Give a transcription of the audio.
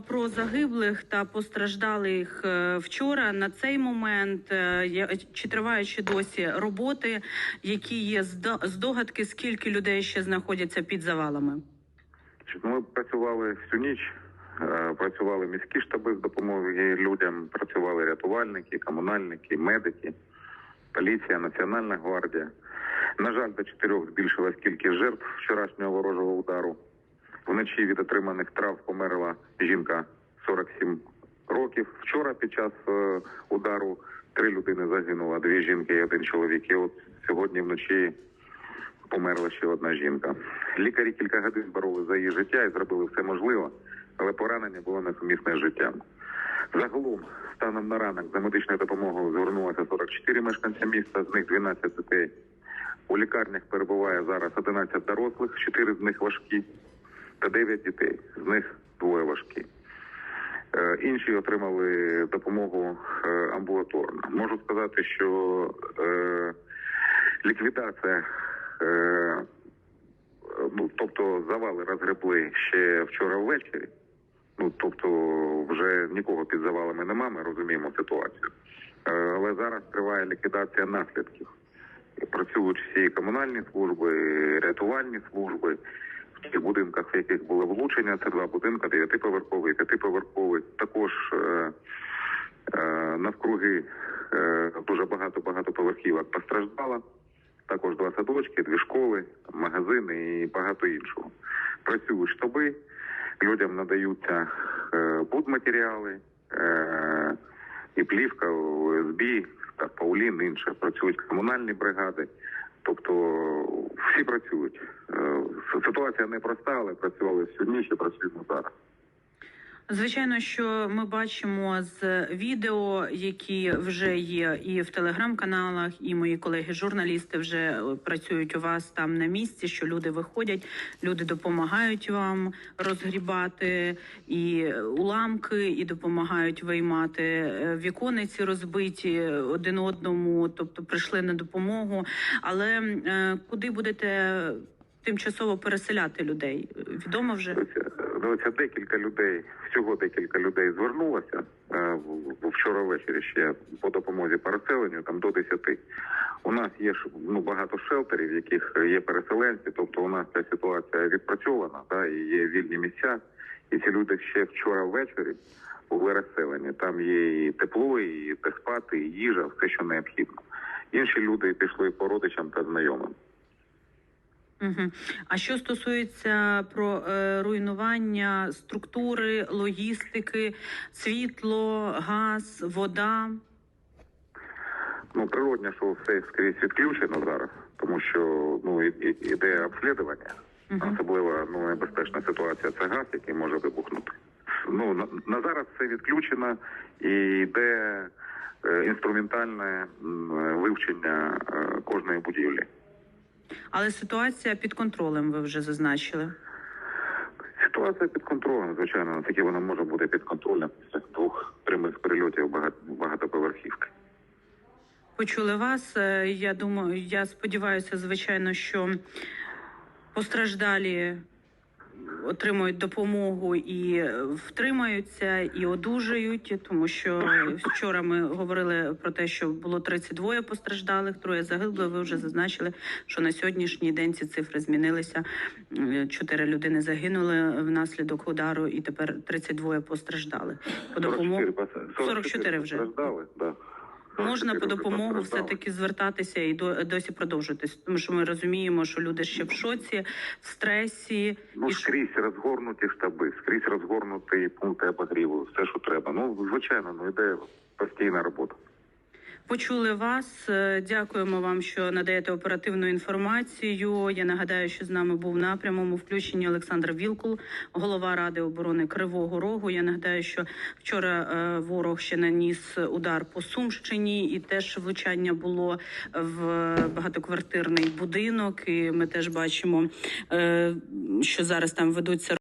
про загиблих та постраждалих е, вчора. На цей момент е, чи тривають ще досі роботи, які є здо- здогадки, скільки людей ще знаходяться під завалами? Значить, Ми працювали всю ніч, е, працювали міські штаби з допомогою людям, працювали рятувальники, комунальники, медики, поліція, Національна гвардія. На жаль, до чотирьох збільшилась кількість жертв вчорашнього ворожого удару. Вночі від отриманих трав померла жінка 47 років. Вчора під час е, удару три людини загинуло, дві жінки і один чоловік. І от сьогодні вночі померла ще одна жінка. Лікарі кілька годин боролися за її життя і зробили все можливе, але поранення було несумісне з життям. Загалом, станом на ранок, за медичною допомогою звернулося 44 мешканця міста, з них 12 дітей. У лікарнях перебуває зараз 11 дорослих, 4 з них важкі, та 9 дітей, з них двоє важкі. Е, Інші отримали допомогу е, амбулаторно. Можу сказати, що е, ліквідація, ну тобто завали розгребли ще вчора ввечері. Ну тобто, вже нікого під завалами нема, ми розуміємо ситуацію. Але зараз триває ліквідація наслідків. Працюють всі комунальні служби, рятувальні служби. В будинках, в яких були влучення, це два будинки, дев'ятиповерховий, п'ятиповерховий. Також е, е, навкруги е, дуже багато багатоповерхівок постраждало. Також два садочки, дві школи, магазини і багато іншого. Працюють штаби, людям надаються будматеріали, і плівка, ОСБ, та Паулін, інше. Працюють комунальні бригади. Тобто всі працюють. Е, Ситуація непроста, але працювали всю ніч і працюємо зараз. Звичайно, що ми бачимо з відео, які вже є і в телеграм-каналах, і мої колеги-журналісти вже е, працюють у вас там на місці. Що люди виходять, люди допомагають вам розгрібати і уламки, і допомагають виймати е, вікониці розбиті один одному, тобто прийшли на допомогу. Але е, куди будете тимчасово переселяти людей? Відомо вже. Дивіться, дивіться, декілька людей, всього декілька людей звернулося е, вчора ввечері ще по допомозі переселенню, там до 10. У нас є ну, багато шелтерів, в яких є переселенці, тобто у нас ця ситуація відпрацьована, да, і є вільні місця. І ці люди ще вчора ввечері були розселені. Там є і тепло, і де спати, і їжа, все, що необхідно. Інші люди пішли по родичам та знайомим. Угу. А що стосується про е, руйнування структури, логістики, світло, газ, вода? Ну, природне, що все скрізь відключено зараз, тому що ну іде обслідування, Мгм. особливо ну небезпечна ситуація. Це газ, який може вибухнути. Ну на, на зараз все відключено і йде е, інструментальне м, вивчення е, кожної будівлі. Але ситуація під контролем, ви вже зазначили. Ситуація під контролем, звичайно, наскільки вона може бути під контролем після двох прямих прильотів багатоповерхівки. Почули вас. Е, Я думаю, я сподіваюся, звичайно, що постраждалі отримують допомогу і е, втримаються, і одужають, тому що вчора ми говорили про те, що було 32 постраждалих, троє загиблих. Ви вже зазначили, що на сьогоднішній день ці цифри змінилися. Е, Чотири людини загинули внаслідок удару, і тепер 32 постраждали. По допомогу 44, 44 вже. постраждали, да. Можна по допомогу все таки звертатися і до досі продовжуватись, тому що ми розуміємо, що люди ще в шоці, в стресі. Ну, і що- скрізь розгорнуті штаби, скрізь розгорнуті пункти обогріву, все, що треба. Ну, звичайно, ну йде постійна робота. Почули вас. Е, Дякуємо вам, що надаєте оперативну інформацію. Я нагадаю, що з нами був на прямому включенні Олександр Вілкул, голова ради оборони Кривого Рогу. Я нагадаю, що вчора е, ворог ще наніс удар по Сумщині, і теж влучання було в багатоквартирний будинок. І ми теж бачимо, е, що зараз там ведуться